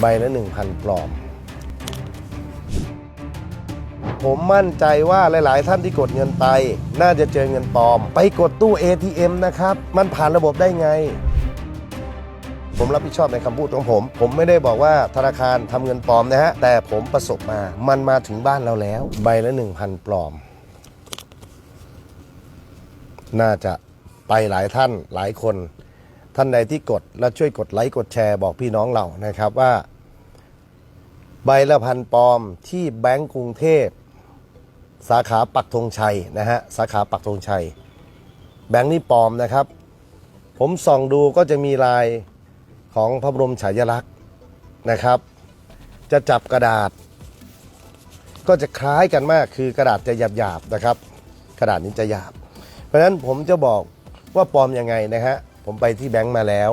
ใบละ 1,000 ปลอม ผมมั่นใจว่าหลาย ๆ ท่านที่กดเงินไป น่าจะเจอเงินปลอม ไปกดตู้ ATM นะครับ มันผ่านระบบได้ไง ผมรับผิดชอบในคำพูดของผม ผมไม่ได้บอกว่าธนาคารทำเงินปลอมนะฮะ แต่ผมประสบมา มันมาถึงบ้านเราแล้ว ใบละ 1,000 ปลอม น่าจะไปหลายท่านหลายคน ท่านใดที่กดและช่วยกดไลค์กดแชร์บอกพี่น้องเรานะครับว่า ใบละพันปลอมที่แบงก์กรุงเทพ สาขาปักธงชัยนะฮะสาขาปักธงชัย แบงก์นี่ปลอมนะครับ ผมส่องดูก็จะมีลายของพระบรมฉายาลักษณ์นะครับ จะจับกระดาษ ก็จะคล้ายกันมากคือกระดาษจะหยาบๆนะครับ กระดาษนี้จะหยาบ เพราะฉะนั้นผมจะบอกว่าปลอมยังไงนะฮะ ผมไปที่แบงก์มาแล้ว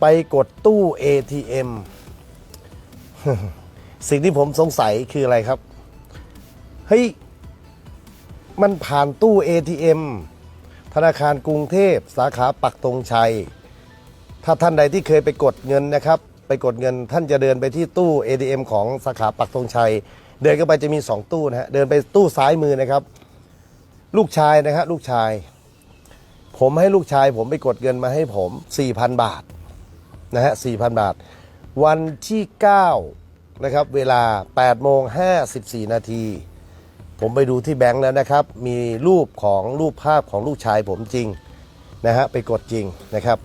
ไปกดตู้ ATM สิ่งที่ผมสงสัยคืออะไรครับ เฮ้ย มันผ่านตู้ ATM ธนาคารกรุงเทพสาขาปักตรงชัย ถ้าท่านใดที่เคยไปกดเงินนะครับ ไปกดเงินท่านจะเดินไปที่ตู้ ATM ของสาขาปักตรงชัย เดินเข้าไปจะมี 2 ตู้นะฮะ เดินไปตู้ซ้ายมือนะครับ ลูกชายนะฮะลูกชาย ผมให้ลูกชายผมไปกดเงินมาให้ผม 4,000 บาทนะฮะ4,000 บาท วันที่ 9 นะครับ เวลา8โมง54 นาที ผมไปดูที่แบงค์แล้วนะครับ มีรูปของรูปภาพของลูกชายผมจริงนะฮะไปกดจริงนะครับ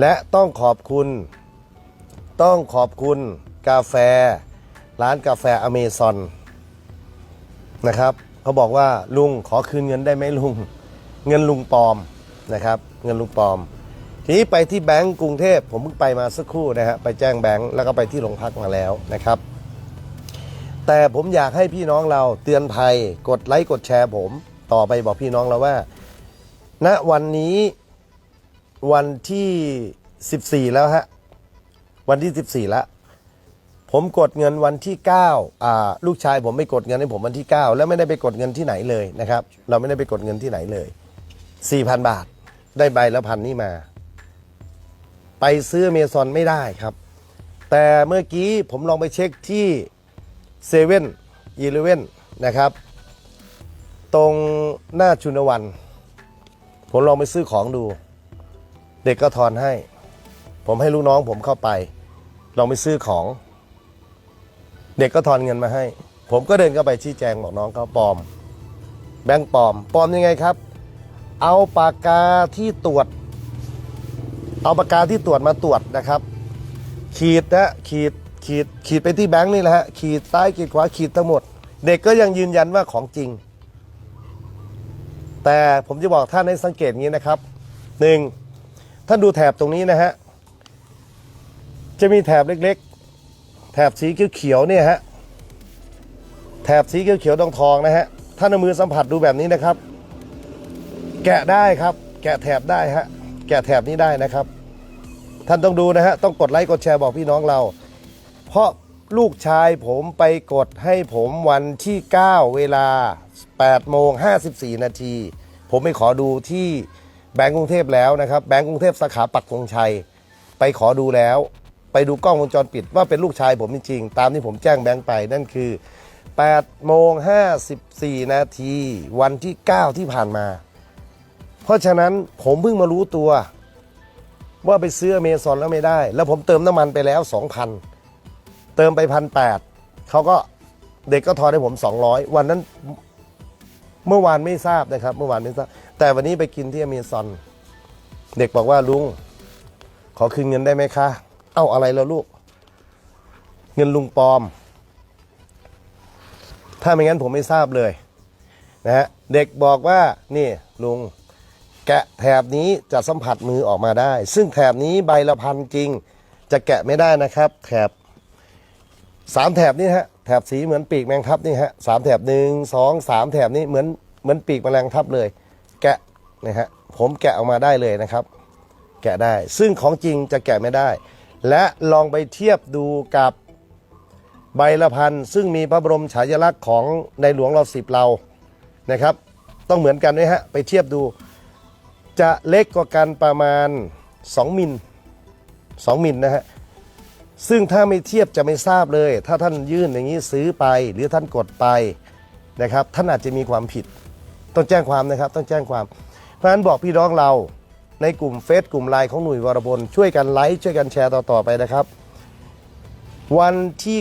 และต้องขอบคุณ ต้องขอบคุณกาแฟ ร้านกาแฟอเมซอนนะครับเขาบอกว่าลุงขอคืนเงินได้ไหมลุง เงินลุงปอมนะครับ เงินลุงปอม ทีนี้ไปที่แบงก์กรุงเทพผมเพิ่งไปมาสักครู่นะฮะไปแจ้งแบงก์แล้วก็ไปที่โรงพักมาแล้วนะครับ แต่ผมอยากให้พี่น้องเราเตือนภัยกดไลค์กดแชร์ผม ต่อไปบอกพี่น้องเราว่าณวันนี้วันที่ 14 แล้วฮะวันที่ 14 แล้วผมกดเงินวันที่9อ่าลูกชายผมไม่กดเงินให้ผมวันที่ 9 แล้วไม่ได้ไปกดเงินที่ไหนเลยนะครับ เราไม่ได้ไปกดเงินที่ไหนเลย 4,000 บาท ได้ใบละพันนี่มา ไปซื้อเมซอนไม่ได้ครับ แต่เมื่อกี้ผมลองไปเช็คที่เซเว่นอีเลเว่นนะครับ ตรงหน้าชุนวัน ผมลองไปซื้อของดู เด็กก็ทอนให้ ผมให้ลูกน้องผมเข้าไป ลองไปซื้อของ เด็กก็ทอนเงินมาให้ ผมก็เดินเข้าไปชี้แจงบอกน้องเขาปลอม แบงค์ปลอมปลอมยังไงครับ เอาปากกาที่ตรวจ เอาปากกาที่ตรวจมาตรวจนะครับ ขีดนะขีดขีดขีดไปที่แบงค์นี่แหละฮะขีดซ้ายขีดขวาขีดทั้งหมด เด็กก็ยังยืนยันว่าของจริง แต่ผมจะบอกท่านให้สังเกตงี้นะครับหนึ่งท่านดูแถบตรงนี้นะฮะจะมีแถบเล็กๆ แถบสีเขียวๆเนี่ยฮะแถบสีเขียวๆทองทองๆนะฮะท่านเอามือสัมผัสดูแบบนี้นะครับ แกะได้ครับ แกะแถบได้ฮะแกะแถบนี้ได้นะครับ ท่านต้องดูนะฮะต้องกดไลค์กดแชร์บอกพี่น้องเรา เพราะลูกชายผมไปกดให้ผมวันที่ 9 เวลา8โมง54 นาที ผมไปขอดูที่แบงก์กรุงเทพแล้วนะครับแบงก์กรุงเทพสาขาปักธงชัย ไปขอดูแล้ว ไปดูกล้องวงจรปิดว่าเป็นลูกชายผมจริงๆ ตามที่ผมแจ้งแบงก์ไปนั่นคือ8โมง54 นาที วันที่ 9 ที่ผ่านมา ราะฉะนั้นผมเพิ่งมารู้ตัว ว่าไปซื้อเมซอนแล้วไม่ได้ แล้วผมเติมน้ำมันไปแล้ว2,000เติมไปพันแปดเขาก็เด็กก็ทอนให้ผม 200 วันนั้นเมื่อวานไม่ทราบนะครับ เมื่อวานไม่ทราบ แต่วันนี้ไปกินที่อเมซอน เด็กบอกว่าลุง ขอคืนเงินได้ไหมคะ เอ้าอะไรแล้วลูก เงินลุงปลอม ถ้าไม่งั้นผมไม่ทราบเลยนะฮะเด็กบอกว่านี่ลุง แกะแถบนี้จะสัมผัสมือออกมาได้ ซึ่งแถบนี้ใบละพันจริง จะแกะไม่ได้นะครับ แถบสามแถบนี่ฮะแถบสีเหมือนปีกแมงทับนี่ฮะสามแถบหนึ่งสองสามแถบนี้เหมือนเหมือนปีกแมลงทับเลย แกะนะฮะผมแกะออกมาได้เลยนะครับ แกะได้ซึ่งของจริงจะแกะไม่ได้ และลองไปเทียบดูกับใบละพันซึ่งมีพระบรมฉายาลักษณ์ของในหลวงเราสิบเรานะครับ ต้องเหมือนกันไหมฮะไปเทียบดู จะเล็กกว่ากันประมาณ 2 มิล 2 มิลนะฮะ ซึ่งถ้าไม่เทียบจะไม่ทราบเลย ถ้าท่านยื่นอย่างนี้ซื้อไปหรือท่านกดไปนะครับ ท่านอาจจะมีความผิด ต้องแจ้งความนะครับ ต้องแจ้งความ เพราะฉะนั้นบอกพี่น้องเราในกลุ่มเฟซกลุ่มไลน์ของหน่วยวรพลช่วยกันไลค์ช่วยกันแชร์ต่อ ๆ ไปนะครับ วันที่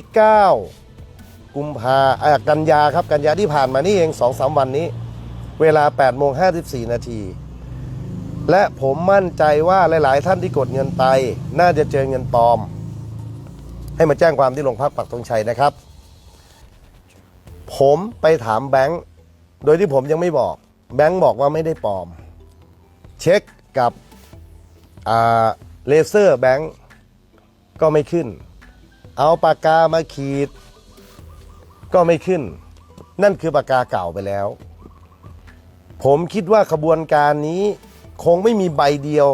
9 กุมภาอากันยาครับกันยาที่ผ่านมานี่เอง2อสวันนี้ เวลา8โมง54 นาที และผมมั่นใจว่าหลาย ๆ ท่านที่กดเงินไป น่าจะเจอเงินปลอม ให้มาแจ้งความที่โรงพักปักธงชัยนะครับ ผมไปถามแบงค์โดยที่ผมยังไม่บอก แบงค์บอกว่าไม่ได้ปลอม เช็คกับเลเซอร์แบงค์ก็ไม่ขึ้น เอาปากกามาขีด ก็ไม่ขึ้น นั่นคือปากกาเก่าไปแล้ว ผมคิดว่าขบวนการนี้ คงไม่มีใบเดียว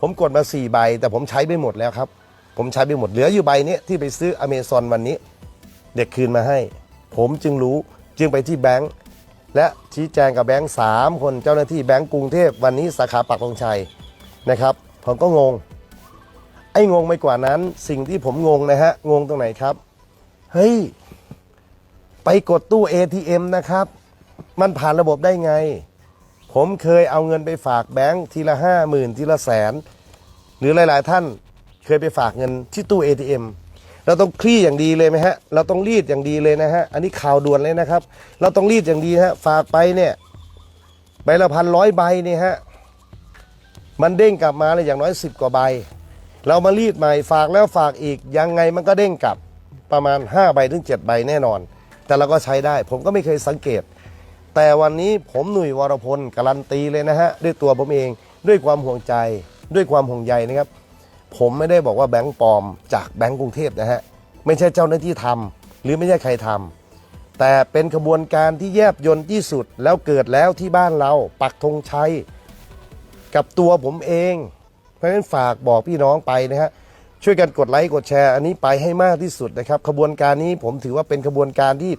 ผมกดมา 4 ใบ แต่ผมใช้ไปหมดแล้วครับ ผมใช้ไปหมดเหลืออยู่ใบนี้ที่ไปซื้ออเมซอนวันนี้ เด็กคืนมาให้ ผมจึงรู้จึงไปที่แบงค์และชี้แจงกับแบงค์สามคนเจ้าหน้าที่แบงค์กรุงเทพวันนี้สาขาปักธงชัยนะครับ ผมก็งง ไอ้งงไปกว่านั้น สิ่งที่ผมงงนะฮะงงตรงไหนครับ เฮ้ย ไปกดตู้ ATM นะครับ มันผ่านระบบได้ไง ผมเคยเอาเงินไปฝากแบงค์ทีละห้าหมื่นทีละแสน หรือหลาย ๆ ท่านเคยไปฝากเงินที่ตู้ ATM เราต้องคลี่อย่างดีเลยไหมฮะ เราต้องรีดอย่างดีเลยนะฮะ อันนี้ข่าวด่วนเลยนะครับ เราต้องรีดอย่างดีฮะ ฝากไปเนี่ยใบละพันร้อยใบเนี่ยฮะ มันเด้งกลับมาเลยอย่างน้อยสิบกว่าใบ เรามารีดใหม่ฝากแล้วฝากอีกยังไงมันก็เด้งกลับประมาณ 5 ใบถึง 7 ใบแน่นอน แต่เราก็ใช้ได้ ผมก็ไม่เคยสังเกต แต่วันนี้ผมหนุ่ยวรพลการันตีเลยนะฮะด้วยตัวผมเองด้วยความห่วงใจ ด้วยความห่วงใยนะครับ ผมไม่ได้บอกว่าแบงก์ปลอมจากแบงก์กรุงเทพนะฮะไม่ใช่เจ้าหน้าที่ทำหรือไม่ใช่ใครทำแต่เป็นขบวนการที่แยบยนต์ที่สุดแล้วเกิดแล้วที่บ้านเราปักธงชัยกับตัวผมเอง เพราะฉะนั้นฝากบอกพี่น้องไปนะฮะช่วยกันกดไลค์กดแชร์ อันนี้ไปให้มากที่สุดนะครับ ขบวนการนี้ผมถือว่าเป็นขบวนการที่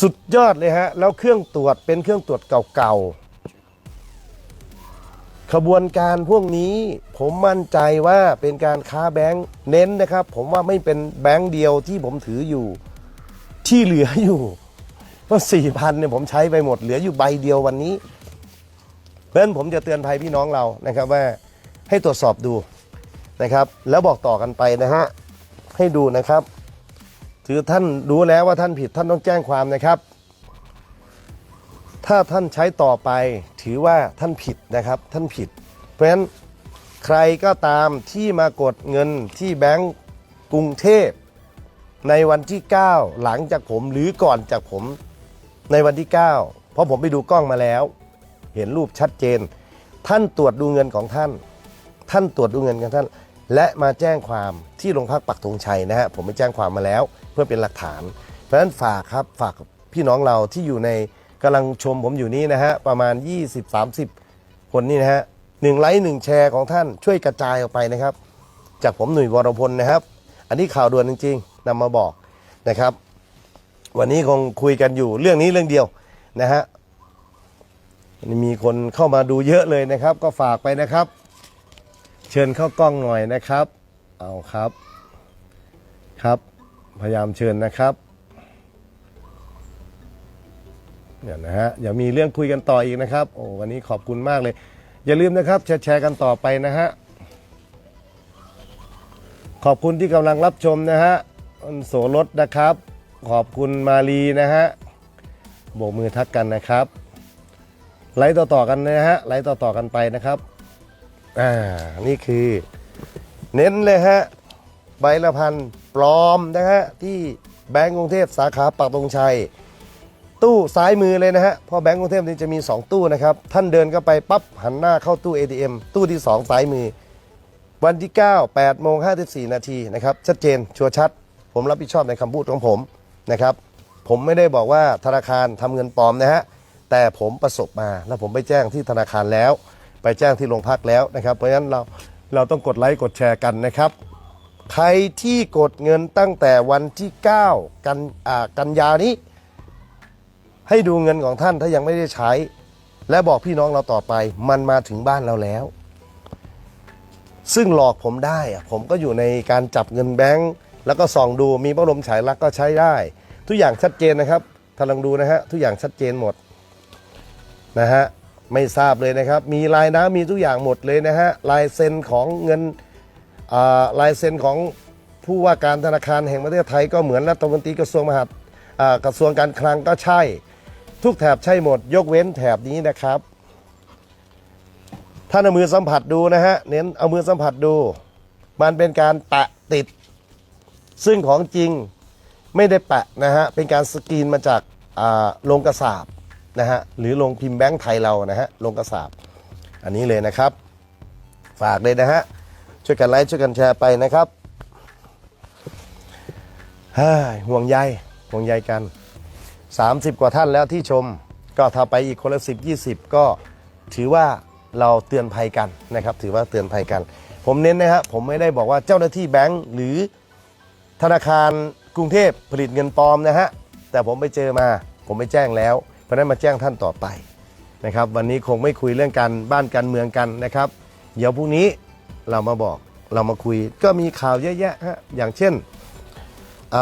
สุดยอดเลยฮะ แล้วเครื่องตรวจเป็นเครื่องตรวจเก่าๆ ขบวนการพวกนี้ผมมั่นใจว่าเป็นการค้าแบงค์เน้นนะครับ ผมว่าไม่เป็นแบงค์เดียวที่ผมถืออยู่ ที่เหลืออยู่เพราะสี่พันเนี่ยผมใช้ไปหมดเหลืออยู่ใบเดียววันนี้ เพราะฉะนั้นผมจะเตือนภัยพี่น้องเรานะครับว่าให้ตรวจสอบดูนะครับ แล้วบอกต่อกันไปนะฮะให้ดูนะครับ ถือท่านรู้แล้วว่าท่านผิดท่านต้องแจ้งความนะครับ ถ้าท่านใช้ต่อไปถือว่าท่านผิดนะครับท่านผิด เพราะฉะนั้นใครก็ตามที่มากดเงินที่แบงก์กรุงเทพในวันที่ 9 หลังจากผมหรือก่อนจากผมในวันที่ 9 เพราะผมไปดูกล้องมาแล้ว เห็นรูปชัดเจน ท่านตรวจดูเงินของท่าน ท่านตรวจดูเงินของท่าน และมาแจ้งความที่โรงพักปักธงชัยนะฮะผมไปแจ้งความมาแล้ว พื่อเป็นหลักฐาน เพราะฉะนั้นฝากครับฝากพี่น้องเราที่อยู่ในกำลังชมผมอยู่นี้นะฮะประมาณ 20-30 คนนี่นะฮะหนึ่งไลค์หนึ่งแชร์ของท่านช่วยกระจายออกไปนะครับ จากผมหนุ่ยวรพลนะครับ อันนี้ข่าวด่วนจริง ๆนำมาบอกนะครับ วันนี้คงคุยกันอยู่เรื่องนี้เรื่องเดียวนะฮะมีคนเข้ามาดูเยอะเลยนะครับ ก็ฝากไปนะครับ เชิญเข้ากล้องหน่อยนะครับ เอาครับครับ พยายามเชิญนะครับเนี่ยนะฮะอย่ามีเรื่องคุยกันต่ออีกนะครับโอ้วันนี้ขอบคุณมากเลย อย่าลืมนะครับแชร์กันต่อไปนะฮะขอบคุณที่กำลังรับชมนะฮะโสรสนะครับ ขอบคุณมาลีนะฮะโบกมือทักกันนะครับไลฟ์ต่อๆกันนะฮะไลฟ์ต่อๆกันไปนะครับอ่านี่คือ เน้นเลยฮะ ใบละพันปลอมนะฮะที่แบงก์กรุงเทพสาขาปักตรงชัย ตู้ซ้ายมือเลยนะฮะพอแบงก์กรุงเทพนี่จะมี 2 ตู้นะครับ ท่านเดินเข้าไปปั๊บหันหน้าเข้าตู้ ATM ตู้ที่ 2 ซ้ายมือ วันที่ 9 8โมง54 นาทีนะครับชัดเจนชัวร์ชัด ผมรับผิดชอบในคำพูดของผมนะครับผมไม่ได้บอกว่าธนาคารทำเงินปลอมนะฮะแต่ผมประสบมาแล้วผมไปแจ้งที่ธนาคารแล้ว ไปแจ้งที่โรงพักแล้วนะครับ เพราะฉะนั้นเราเราต้องกดไลค์กดแชร์กันนะครับ ใครที่กดเงินตั้งแต่วันที่ 9 กันอ่ากันยานี้ ให้ดูเงินของท่านถ้ายังไม่ได้ใช้ และบอกพี่น้องเราต่อไป มันมาถึงบ้านเราแล้ว ซึ่งหลอกผมได้อะผมก็อยู่ในการจับเงินแบงก์แล้วก็ส่องดูมีพัดลมฉายลักก็ใช้ได้ ทุกอย่างชัดเจนนะครับท่านลองดูนะฮะทุกอย่างชัดเจนหมดนะฮะไม่ทราบเลยนะครับ มีลายน้ำมีทุกอย่างหมดเลยนะฮะลายเซ็นของเงิน ลายเซ็นของผู้ว่าการธนาคารแห่งประเทศไทยก็เหมือนรัฐมนตรีกระทรวงมหาดกระทรวงการคลังก็ใช่ ทุกแถบใช่หมด ยกเว้นแถบนี้นะครับท่านเอามือสัมผัสดูนะฮะเน้นเอามือสัมผัสดู มันเป็นการแปะติด ซึ่งของจริงไม่ได้แปะนะฮะเป็นการสกรีนมาจากาโรงกระสาบนะฮะหรือโรงพิมพ์แบงค์ไทยเรานะฮะโรงกระสาบอันนี้เลยนะครับ ฝากเลยนะฮะ ช่วยกันไลค์ช่วยกันแชร์ไปนะครับห่วงใยห่วงใยกัน 30 กว่าท่านแล้วที่ชม ก็ถ้าไปอีกคนละ10 20 ก็ถือว่าเราเตือนภัยกันนะครับ ถือว่าเตือนภัยกัน ผมเน้นนะฮะผมไม่ได้บอกว่าเจ้าหน้าที่แบงก์หรือธนาคารกรุงเทพผลิตเงินปลอมนะฮะแต่ผมไปเจอมา ผมไปแจ้งแล้ว เพราะฉะนั้นมาแจ้งท่านต่อไปนะครับ วันนี้คงไม่คุยเรื่องการบ้านการเมืองกันนะครับ เดี๋ยวพรุ่งนี้ เรามาบอกเรามาคุย ก็มีข่าวเยอะแยะฮะอย่างเช่นอ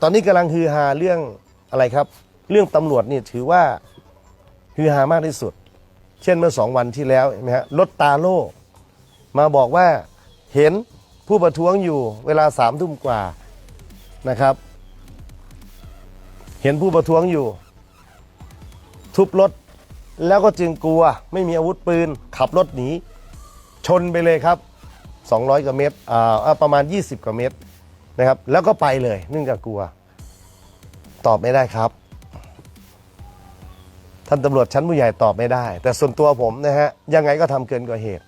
ตอนนี้กำลังฮือฮาเรื่องอะไรครับ เรื่องตำรวจนี่ถือว่าฮือฮามากที่สุด เช่นเมื่อสองวันที่แล้วเห็นไหมฮะรถตาโล่มาบอกว่าเห็นผู้ประท้วงอยู่เวลาสามทุ่มกว่านะครับ เห็นผู้ประท้วงอยู่ ทุบรถแล้วก็จึงกลัวไม่มีอาวุธปืน ขับรถหนีชนไปเลยครับ 200กว่าเมตรอ่าประมาณ 20กว่าเมตรนะครับ แล้วก็ไปเลยเนื่องจากกลัว ตอบไม่ได้ครับ ท่านตำรวจชั้นผู้ใหญ่ตอบไม่ได้ แต่ส่วนตัวผมนะฮะยังไงก็ทำเกินกว่าเหตุ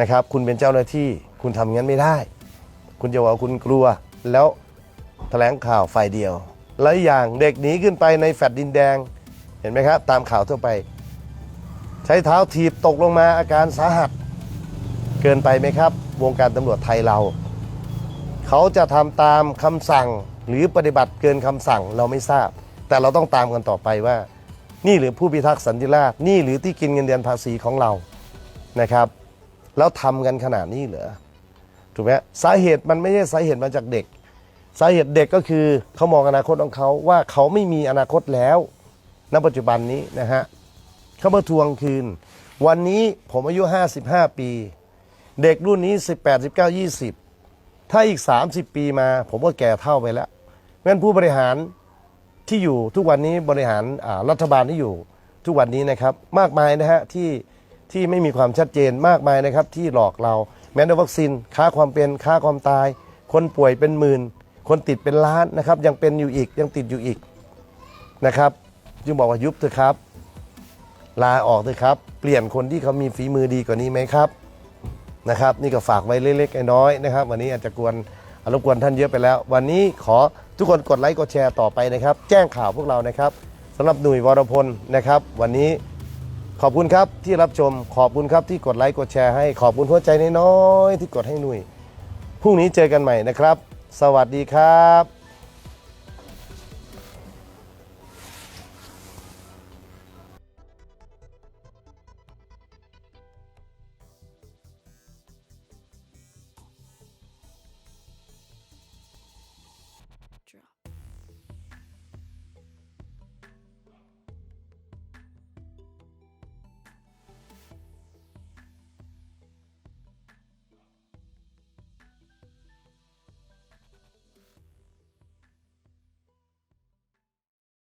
นะครับ คุณเป็นเจ้าหน้าที่คุณทำงั้นไม่ได้ คุณจะบอกว่าคุณกลัวแล้วแถลงข่าวฝ่ายเดียว แล้วอีกอย่างเด็กหนีขึ้นไปในแฟลตดินแดง เห็นไหมครับ ตามข่าวทั่วไป ใช้เท้าถีบตกลงมาอาการสาหัส เกินไปไหมครับ วงการตำรวจไทยเรา เขาจะทำตามคำสั่งหรือปฏิบัติเกินคำสั่งเราไม่ทราบ แต่เราต้องตามกันต่อไปว่า นี่หรือผู้พิทักษ์สันติราษฎร์นี่หรือที่กินเงินเดือนภาษีของเรานะครับ แล้วทำกันขนาดนี้เหรอถูกไหมสาเหตุมันไม่ใช่สาเหตุมาจากเด็ก สาเหตุเด็กก็คือเขามองอนาคตของเขาว่าเขาไม่มีอนาคตแล้วณปัจจุบันนี้นะฮะเขามาทวงคืน วันนี้ผมอายุ 55 ปี เด็กรุ่นนี้ 18 19 20 ถ้าอีก 30 ปีมา ผมก็แก่เท่าไปแล้วงั้นผู้บริหารที่อยู่ทุกวันนี้บริหารรัฐบาลที่อยู่ทุกวันนี้นะครับ มากมายนะฮะที่ที่ไม่มีความชัดเจนมากมายนะครับ ที่หลอกเราแม้แต่วัคซีนค่าความเป็นค่าความตาย คนป่วยเป็นหมื่น คนติดเป็นล้านนะครับ ยังเป็นอยู่อีกยังติดอยู่อีกนะครับ จึงบอกว่ายุบเถอะครับ ลาออกเถอะครับ เปลี่ยนคนที่เขามีฝีมือดีกว่านี้ไหมครับ นะครับ นี่ก็ฝากไว้เล็กๆน้อยๆนะครับ วันนี้อาจจะกวนรบกวนท่านเยอะไปแล้ว วันนี้ขอทุกคนกดไลค์กดแชร์ต่อไปนะครับ แจ้งข่าวพวกเรานะครับสำหรับหนุ่ยวรพลนะครับ วันนี้ขอบคุณครับที่รับชมขอบคุณครับที่กดไลค์กดแชร์ให้ขอบคุณหัวใจน้อยๆที่กดให้หนุ่ยพรุ่งนี้เจอกันใหม่นะครับ สวัสดีครับ